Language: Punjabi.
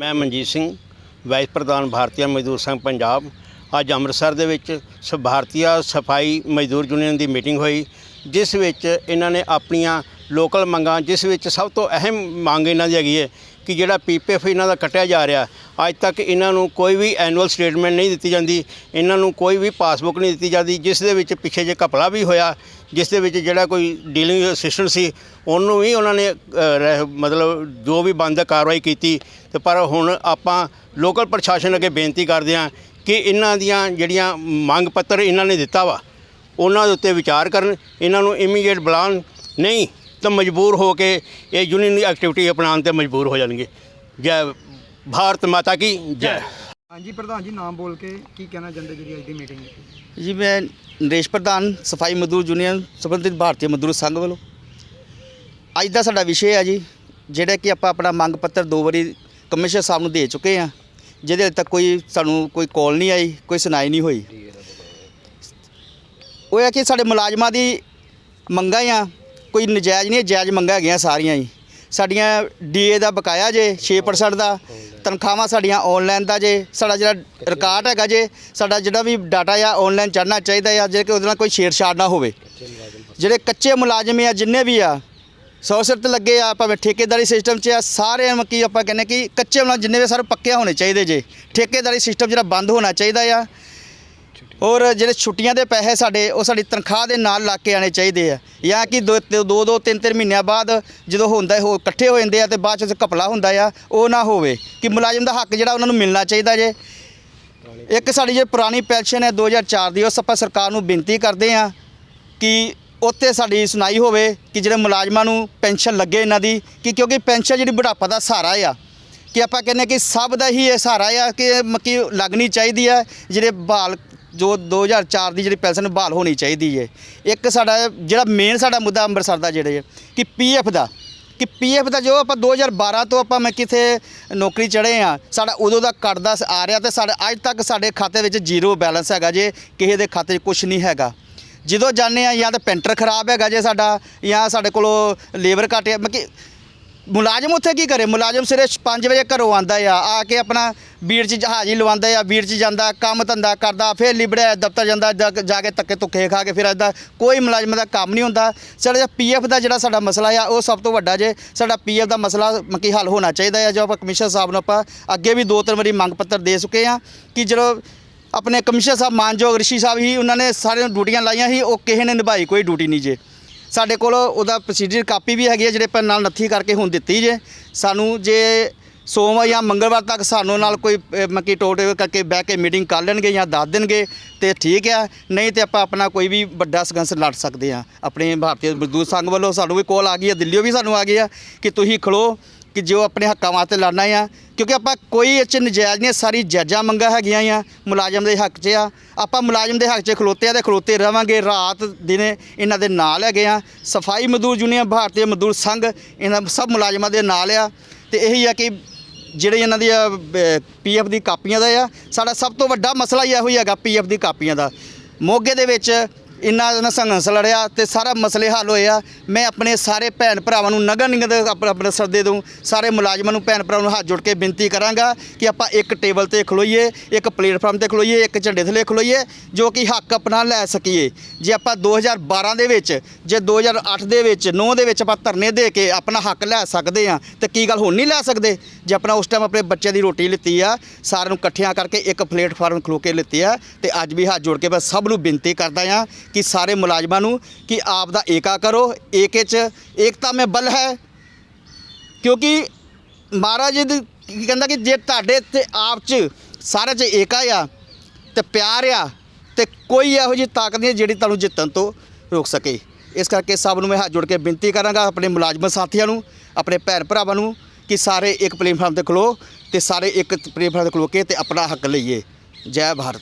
ਮੈਂ ਮਨਜੀਤ ਸਿੰਘ ਵਾਈਸ ਪ੍ਰਧਾਨ ਭਾਰਤੀय ਮਜ਼ਦੂਰ ਸੰਘ ਪੰਜਾਬ ਅੱਜ ਅੰਮ੍ਰਿਤਸਰ ਦੇ ਵਿੱਚ ਸ ਭਾਰਤੀय ਸਫ਼ਾਈ ਮਜ਼ਦੂਰ ਯੂਨੀਅਨ ਦੀ ਮੀਟਿੰਗ ਹੋਈ, ਜਿਸ ਵਿੱਚ ਇਹਨਾਂ ਨੇ ਆਪਣੀਆਂ ਲੋਕਲ ਮੰਗਾਂ, ਜਿਸ ਵਿੱਚ ਸਭ ਤੋਂ ਅਹਿਮ ਮੰਗ ਇਹਨਾਂ ਦੀ ਹੈਗੀ ਹੈ ਕਿ ਜਿਹੜਾ ਪੀਪੀਐਫ ਇਹਨਾਂ ਦਾ ਕੱਟਿਆ ਜਾ ਰਿਹਾ, ਅੱਜ ਤੱਕ ਇਹਨਾਂ ਨੂੰ ਕੋਈ ਵੀ ਐਨੂਅਲ ਸਟੇਟਮੈਂਟ ਨਹੀਂ ਦਿੱਤੀ ਜਾਂਦੀ, ਇਹਨਾਂ ਨੂੰ ਕੋਈ ਵੀ ਪਾਸਬੁੱਕ ਨਹੀਂ ਦਿੱਤੀ ਜਾਂਦੀ, ਜਿਸ ਦੇ ਵਿੱਚ ਪਿੱਛੇ ਜੇ ਘਪਲਾ ਵੀ ਹੋਇਆ, ਜਿਸ ਦੇ ਵਿੱਚ ਜਿਹੜਾ ਕੋਈ ਡੀਲਿੰਗ ਅਸਿਸਟੈਂਟ ਸੀ, ਉਹਨੂੰ ਵੀ ਉਹਨਾਂ ਨੇ ਰਹਿ- ਮਤਲਬ ਜੋ ਵੀ ਬੰਦ ਕਾਰਵਾਈ ਕੀਤੀ, ਤੇ ਪਰ ਹੁਣ ਆਪਾਂ ਲੋਕਲ ਪ੍ਰਸ਼ਾਸਨ ਅੱਗੇ ਬੇਨਤੀ ਕਰਦੇ ਹਾਂ ਕਿ ਇਹਨਾਂ ਦੀਆਂ ਜਿਹੜੀਆਂ ਮੰਗ ਪੱਤਰ ਇਹਨਾਂ ਨੇ ਦਿੱਤਾ ਵਾ, ਉਹਨਾਂ ਦੇ ਉੱਤੇ ਵਿਚਾਰ ਕਰਨ, ਇਹਨਾਂ ਨੂੰ ਇਮੀਡੀਏਟ ਬੁਲਾਉਣ, ਨਹੀਂ ਤਾਂ ਮਜਬੂਰ ਹੋ ਕੇ ਇਹ ਯੂਨੀਅਨ ਦੀ ਐਕਟੀਵਿਟੀ ਅਪਣਾਉਣ ਤੇ ਮਜਬੂਰ ਹੋ ਜਾਣਗੇ। ਜੈ ਭਾਰਤ ਮਾਤਾ ਕੀ ਜੈ। ਹਾਂਜੀ ਪ੍ਰਧਾਨ ਜੀ ਨਾਮ ਬੋਲ ਕੇ ਕੀ ਕਹਿਣਾ ਚਾਹੁੰਦੇ ਜਿਹੜੀ ਅੱਜ ਦੀ ਮੀਟਿੰਗ ਜੀ ਮੈਂ ਨਰੇਸ਼ ਪ੍ਰਧਾਨ ਸਫ਼ਾਈ ਮਜ਼ਦੂਰ ਯੂਨੀਅਨ ਸੰਬੰਧਿਤ ਭਾਰਤੀ ਮਜ਼ਦੂਰ ਸੰਘ ਵੱਲੋਂ। ਅੱਜ ਦਾ ਸਾਡਾ ਵਿਸ਼ੇ ਹੈ ਜੀ ਜਿਹੜਾ ਕਿ ਆਪਾਂ ਆਪਣਾ ਮੰਗ ਪੱਤਰ ਦੋ ਵਾਰੀ ਕਮਿਸ਼ਨਰ ਸਾਹਿਬ ਨੂੰ ਦੇ ਚੁੱਕੇ ਆ ਜਿਹਦੇ ਹਲੇ ਤੱਕ ਕੋਈ ਸਾਨੂੰ ਕੋਈ ਕਾਲ ਨਹੀਂ ਆਈ ਕੋਈ ਸੁਣਾਈ ਨਹੀਂ ਹੋਈ। ਉਹ ਹੈ ਕਿ ਸਾਡੇ ਮੁਲਾਜ਼ਮਾਂ ਦੀ ਮੰਗਾਂ ਆ ਕੋਈ ਨਜਾਇਜ਼ ਨਹੀਂ, ਜਾਇਜ਼ ਮੰਗਾਂ ਹੈਗੀਆਂ ਸਾਰੀਆਂ ਹੀ ਸਾਡੀਆਂ ਡੀਏ ਦਾ ਬਕਾਇਆ ਜੇ 6% ਦਾ, ਤਨਖਾਹਾਂ ਸਾਡੀਆਂ ਆਨਲਾਈਨ ਦਾ ਜੇ, ਸਾਡਾ ਜਿਹੜਾ ਰਿਕਾਰਡ ਹੈਗਾ ਜੇ, ਸਾਡਾ ਜਿਹੜਾ ਵੀ ਡਾਟਾ ਆ ਆਨਲਾਈਨ ਚੜਨਾ ਚਾਹੀਦਾ ਆ, ਜੇ ਕਿ ਉਹਦੇ ਨਾਲ ਕੋਈ ਛੇੜਛਾੜ ਨਾ ਹੋਵੇ। ਜਿਹੜੇ ਕੱਚੇ ਮੁਲਾਜ਼ਮ ਆ, ਜਿੰਨੇ ਵੀ ਆ, ਸੌ ਸਿਰ ਤੇ ਲੱਗੇ ਆ, ਭਾਵੇਂ ਠੇਕੇਦਾਰੀ ਸਿਸਟਮ 'ਚ ਆ, ਸਾਰੇ ਕੀ ਆਪਾਂ ਕਹਿੰਦੇ ਕਿ ਕੱਚੇ ਮੁਲਾਜ਼ਮ ਜਿੰਨੇ ਵੀ ਸਾਰੇ ਪੱਕੇ ਹੋਣੇ ਚਾਹੀਦੇ ਜੇ। ਠੇਕੇਦਾਰੀ ਸਿਸਟਮ ਜਿਹੜਾ ਬੰਦ ਹੋਣਾ ਚਾਹੀਦਾ ਆ ਔਰ ਜਿਹੜੇ ਛੁੱਟੀਆਂ ਦੇ ਪੈਸੇ ਸਾਡੇ, ਉਹ ਸਾਡੀ ਤਨਖਾਹ ਦੇ ਨਾਲ ਲੱਗ ਕੇ ਆਣੇ ਚਾਹੀਦੇ ਆ। ਜਾਂ ਕਿ ਦੋ ਦੋ- ਦੋ, ਤਿੰਨ ਤਿੰਨ ਮਹੀਨਿਆਂ ਬਾਅਦ ਜਦੋਂ ਹੁੰਦਾ ਹੋ ਇਕੱਠੇ ਹੋ ਜਾਂਦੇ ਆ ਤੇ ਬਾਅਦ ਚ ਘਪਲਾ ਹੁੰਦਾ ਆ, ਉਹ ਨਾ ਹੋਵੇ। ਕਿ ਮੁਲਾਜ਼ਮ ਦਾ ਹੱਕ ਜਿਹੜਾ ਉਹਨਾਂ ਨੂੰ ਮਿਲਣਾ ਚਾਹੀਦਾ ਜੇ। ਇੱਕ ਸਾਡੀ ਜੇ ਪੁਰਾਣੀ ਪੈਨਸ਼ਨ ਹੈ 2004 ਦੀ, ਉਸ ਆਪਾਂ ਸਰਕਾਰ ਨੂੰ ਬੇਨਤੀ ਕਰਦੇ ਆ ਕਿ ਉੱਤੇ ਸਾਡੀ ਸੁਣਾਈ ਹੋਵੇ ਕਿ ਜਿਹੜੇ ਮੁਲਾਜ਼ਮਾਂ ਨੂੰ ਪੈਨਸ਼ਨ ਲੱਗੇ ਇਹਨਾਂ ਦੀ, ਕਿ ਕਿਉਂਕਿ ਪੈਨਸ਼ਨ ਜਿਹੜੀ ਬੁਢਾਪਾ ਦਾ ਸਹਾਰਾ ਆ। ਕਿ ਆਪਾਂ ਕਹਿੰਦੇ ਕਿ ਸਭ ਦਾ ਹੀ ਇਹ ਸਹਾਰਾ ਆ ਕਿ ਮੱਕੀ ਲੱਗਣੀ ਚਾਹੀਦੀ ਆ, ਜਿਹੜੇ ਬਾਲ ਜੋ 2004 ਦੀ ਜਿਹੜੀ ਪੈਨਸ਼ਨ ਬਹਾਲ ਹੋਣੀ ਚਾਹੀਦੀ ਹੈ ਇੱਕ ਸਾਡਾ ਜਿਹੜਾ ਮੇਨ ਸਾਡਾ ਮੁੱਦਾ ਅੰਮ੍ਰਿਤਸਰ ਦਾ ਜਿਹੜੇ ਹੈ ਕਿ ਪੀਐਫ ਦਾ, ਕਿ ਪੀਐਫ ਦਾ ਜੋ ਆਪਾਂ 2012 ਤੋਂ ਆਪਾਂ ਮੈਂ ਕਿਥੇ ਨੌਕਰੀ ਚੜੇ ਆ, ਸਾਡਾ ਉਦੋਂ ਦਾ ਕੱਟਦਾ ਸ- ਆ ਰਿਹਾ ਤੇ ਸਾਡਾ ਅੱਜ ਤੱਕ ਸਾਡੇ ਖਾਤੇ ਵਿੱਚ ਜ਼ੀਰੋ ਬੈਲੈਂਸ ਹੈਗਾ ਜੇ, ਕਿਸੇ ਦੇ ਖਾਤੇ 'ਚ ਕੁਝ ਨਹੀਂ ਹੈਗਾ। ਜਦੋਂ ਜਾਂਦੇ ਆ ਜਾਂ ਤਾਂ ਪੈਂਟਰ ਖਰਾਬ ਹੈਗਾ ਜੇ ਸਾਡਾ, ਜਾਂ ਸਾਡੇ ਕੋਲੋਂ ਲੇਬਰ ਘੱਟ ਮਤਲਬ ਕਿ ਮੁਲਾਜ਼ਮ ਉੱਥੇ ਕੀ ਕਰੇ? ਮੁਲਾਜ਼ਮ ਸਿਰੇ 5 ਵਜੇ ਘਰੋਂ ਆਂਦਾ ਆ ਆ ਕੇ ਆਪਣਾ ਬੀੜ 'ਚ ਜਹਾਜ਼ੀ ਲਵਾਉਂਦਾ ਆ ਬੀੜ 'ਚ ਜਾਂਦਾ, ਕੰਮ ਧੰਦਾ ਕਰਦਾ, ਫਿਰ ਲਿਬੜਿਆ, ਦਫ਼ਤਰ ਜਾਂਦਾ, ਜਾ ਕੇ- ਜਾ ਕੇ ਧੱਕੇ ਧੁੱਕੇ ਖਾ ਕੇ ਫਿਰ ਆਦਾ ਕੋਈ ਮੁਲਾਜ਼ਮ ਦਾ ਕੰਮ ਨਹੀਂ ਹੁੰਦਾ। ਸਾਡਾ ਪੀਐਫ ਦਾ ਜਿਹੜਾ ਸਾਡਾ ਮਸਲਾ ਆ, ਉਹ ਸਭ ਤੋਂ ਵੱਡਾ ਜੇ ਸਾਡਾ ਪੀਐਫ ਦਾ ਮਸਲਾ ਮੱਕੀ ਹੱਲ ਹੋਣਾ ਚਾਹੀਦਾ ਆ। ਜੋ ਆਪਾਂ ਕਮਿਸ਼ਨਰ ਸਾਹਿਬ ਨੂੰ ਆਪਾਂ ਅੱਗੇ ਵੀ ਦੋ ਤਿੰਨ ਵਾਰੀ ਮੰਗ ਪੱਤਰ ਦੇ ਚੁੱਕੇ ਆ ਕਿ ਜਦੋਂ ਆਪਣੇ ਕਮਿਸ਼ਨਰ ਸਾਹਿਬ, ਮਾਨਯੋਗ ਰਿਸ਼ੀ ਸਾਹਿਬ ਹੀ ਉਹਨਾਂ ਨੇ ਸਾਰਿਆਂ ਨੂੰ ਡਿਊਟੀਆਂ ਲਾਈਆਂ ਸੀ, ਉਹ ਕਿਸੇ ਨੇ ਨਿਭਾਈ ਕੋਈ ਡਿਊਟੀ ਨਹੀਂ ਜੇ। ਸਾਡੇ ਕੋਲ ਉਹਦਾ ਪ੍ਰੋਸੀਜਰ ਕਾਪੀ ਵੀ ਹੈਗੀ ਹੈ ਜਿਹੜੇ ਪਰ ਨਾਲ ਨੱਥੀ ਕਰਕੇ ਹੁਣ ਦਿੱਤੀ ਜੇ। ਸਾਨੂੰ ਜੇ ਸੋਮਵਾਰ ਜਾਂ ਮੰਗਲਵਾਰ ਤੱਕ ਸਾਨੂੰ ਨਾਲ ਕੋਈ ਅਹ, ਮੱਕੀ ਟੋਟੇ ਕਰਕੇ ਬਹਿ ਕੇ ਮੀਟਿੰਗ ਕਰ ਲੈਣਗੇ ਜਾਂ ਦੱਸ ਦੇਣਗੇ ਤੇ ਠੀਕ ਆ। ਨਹੀਂ ਤੇ ਆਪਾਂ ਆਪਣਾ ਕੋਈ ਵੀ ਵੱਡਾ ਸੰਘਰਸ਼ ਲੜ ਸਕਦੇ ਆ। ਆਪਣੇ ਭਾਰਤੀ ਮਜ਼ਦੂਰ ਸੰਘ ਵੱਲੋਂ ਸਾਨੂੰ ਵੀ ਕੋਲ ਆ ਗਈ ਹੈ ਦਿੱਲੀੋਂ ਵੀ ਸਾਨੂੰ ਆ ਗਈ ਆ ਕਿ ਤੁਸੀਂ ਖਲੋ। ਕਿ ਜੋ ਆਪਣੇ ਹੱਕਾਂ ਵਾਸਤੇ ਲੜਨਾ ਆ, ਕਿਉਂਕਿ ਆਪਾਂ ਕੋਈ ਇਹ 'ਚ ਨਜਾਇਜ਼ ਨਹੀਂ ਸਾਰੀ ਜਾਇਜ਼ਾਂ ਮੰਗਾਂ ਹੈਗੀਆਂ ਆ, ਮੁਲਾਜ਼ਮ ਦੇ ਹੱਕ 'ਚ ਆ। ਆਪਾਂ ਮੁਲਾਜ਼ਮ ਦੇ ਹੱਕ 'ਚ ਖਲੋਤੇ ਆ ਤੇ ਖਲੋਤੇ ਰਵਾਂਗੇ, ਰਾਤ ਦਿਨੇ ਇਹਨਾਂ ਦੇ ਨਾਲ ਹੈਗੇ ਆ। ਸਫ਼ਾਈ ਮਜ਼ਦੂਰ ਯੂਨੀਅਨ, ਭਾਰਤੀ ਮਜ਼ਦੂਰ ਸੰਘ, ਇਹਨਾਂ ਸਭ ਮੁਲਾਜ਼ਮਾਂ ਦੇ ਨਾਲ ਆ। ਤੇ ਇਹੀ ਆ ਕਿ ਜਿਹੜੇ ਇਹਨਾਂ ਦੀ ਪੀਐਫ ਦੀ ਕਾਪੀਆਂ ਦਾ ਆ, ਸਾਡਾ ਸਭ ਤੋਂ ਵੱਡਾ ਮਸਲਾ ਹੀ ਇਹੋ ਹੀ ਹੈਗਾ ਪੀਐਫ ਦੀ ਕਾਪੀਆਂ ਦਾ। ਮੋਗੇ ਦੇ ਵਿੱਚ ਇੰਨਾ ਇਹਨਾਂ ਸੰਘਰਸ਼ ਲੜਿਆ ਤੇ ਸਾਰਾ ਮਸਲੇ ਹੱਲ ਹੋਏ ਆ। ਮੈਂ ਆਪਣੇ ਸਾਰੇ ਭੈਣ ਭਰਾਵਾਂ ਨੂੰ ਨਗਰ ਨਿਗਮ ਦੇ ਆਪਣਾ ਆਪਣਾ ਸਰਦੇ ਸਾਰੇ ਮੁਲਾਜ਼ਮਾਂ ਨੂੰ ਭੈਣ ਭਰਾਵਾਂ ਨੂੰ ਹੱਥ ਜੋੜ ਕੇ ਬੇਨਤੀ ਕਰਾਂਗਾ ਕਿ ਆਪਾਂ ਇੱਕ ਟੇਬਲ ਤੇ ਖਲੋਈਏ, ਇੱਕ ਪਲੇਟਫਾਰਮ ਤੇ ਖਲੋਈਏ, ਇੱਕ ਝੰਡੇ ਥੱਲੇ ਖਲੋਈਏ, ਜੋ ਕਿ ਹੱਕ ਆਪਣਾ ਲੈ ਸਕੀਏ। ਜੇ ਆਪਾਂ 2012 ਦੇ ਵਿੱਚ, ਜੇ 2008 ਦੇ ਵਿੱਚ 9 ਦੇ ਵਿੱਚ ਆਪਾਂ ਧਰਨੇ ਦੇ ਕੇ ਆਪਣਾ ਹੱਕ ਲੈ ਸਕਦੇ ਆ ਤੇ ਕੀ ਗੱਲ ਹੁਣ ਨਹੀਂ ਲੈ ਸਕਦੇ? ਜੇ ਆਪਣਾ ਉਸ ਟਾਈਮ ਆਪਣੇ ਬੱਚਿਆਂ ਦੀ ਰੋਟੀ ਲਿੱਤੀ ਆ, ਸਾਰਿਆਂ ਨੂੰ ਇਕੱਠਿਆਂ ਕਰਕੇ ਇੱਕ ਪਲੇਟਫਾਰਮ ਖਲੋ ਕੇ ਲਿੱਤੀ ਆ, ਤੇ ਅੱਜ ਵੀ ਹੱਥ ਜੋੜ ਕੇ ਮੈਂ ਸਭ ਨੂੰ ਬੇਨਤੀ ਕਰਦਾ ਆ ਕਿ ਸਾਰੇ ਮੁਲਾਜ਼ਮਾਂ ਨੂੰ ਕਿ ਆਪ ਦਾ ਏਕਾ ਕਰੋ, ਏਕੇ ਚ ਏਕਤਾ ਮੇ ਬਲ ਹੈ। ਕਿਉਂਕਿ ਮਹਾਰਾਜ ਜੀ ਦੀ ਕੀ ਕਹਿੰਦਾ ਕਿ ਜੇ ਤੁਹਾਡੇ ਤੇ ਆਪ ਚ ਸਾਰੇ ਚ ਏਕਾ ਆ ਤੇ ਪਿਆਰ ਆ ਤੇ ਕੋਈ ਇਹੋ ਜਿਹੀ ਤਾਕਤ ਨਹੀਂ ਜਿਹੜੀ ਤੁਹਾਨੂੰ ਜਿੱਤਣ ਤੋਂ ਰੋਕ ਸਕੇ। ਇਸ ਕਰਕੇ ਸਭ ਨੂੰ ਮੈਂ ਹੱਥ ਜੋੜ ਕੇ ਬੇਨਤੀ ਕਰਾਂਗਾ ਆਪਣੇ ਮੁਲਾਜ਼ਮ ਸਾਥੀਆਂ ਨੂੰ, ਆਪਣੇ ਭੈਣ ਭਰਾਵਾਂ ਨੂੰ ਕਿ ਸਾਰੇ ਇੱਕ ਪਲੇਟਫਾਰਮ ਤੇ ਖਲੋ ਤੇ ਸਾਰੇ ਇੱਕ ਪਲੇਟਫਾਰਮ ਤੇ ਖਲੋ ਕੇ ਤੇ ਆਪਣਾ ਹੱਕ ਲਈਏ। ਜੈ ਭਾਰਤ।